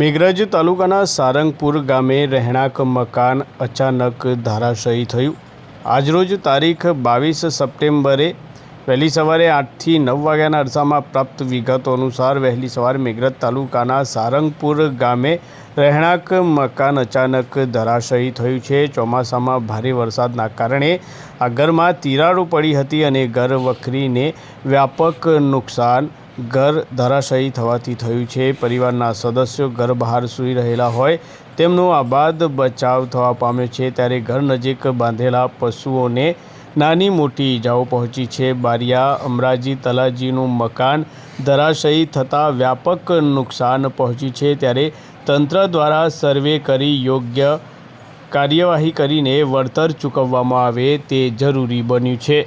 મેઘરજ તાલુકાના સારંગપુર ગામે રહેણાંક મકાન અચાનક ધરાશયી થયું. આજરોજ તારીખ બાવીસ સપ્ટેમ્બરે વહેલી સવારે આઠથી નવ વાગ્યાના અરસામાં પ્રાપ્ત વિગતો અનુસાર વહેલી સવારે મેઘરજ તાલુકાના સારંગપુર ગામે રહેણાંક મકાન અચાનક ધરાશયી થયું છે. ચોમાસામાં ભારે વરસાદના કારણે આ ઘરમાં તિરાડો પડી હતી અને ઘર વખરીને વ્યાપક નુકસાન ઘર ધરાશયી થવાથી થયું છે. પરિવારના સદસ્યો ઘર બહાર સૂઈ રહેલા હોય તેમનો આબાદ બચાવ થવા પામ્યો છે. ત્યારે ઘર નજીક બાંધેલા પશુઓને નાની મોટી ઈજાઓ પહોંચી છે. બારિયા, અમરાજી, તલાજીનું મકાન ધરાશયી થતાં વ્યાપક નુકસાન પહોંચ્યું છે. ત્યારે તંત્ર દ્વારા સર્વે કરી યોગ્ય કાર્યવાહી કરીને વળતર ચૂકવવામાં આવે તે જરૂરી બન્યું છે.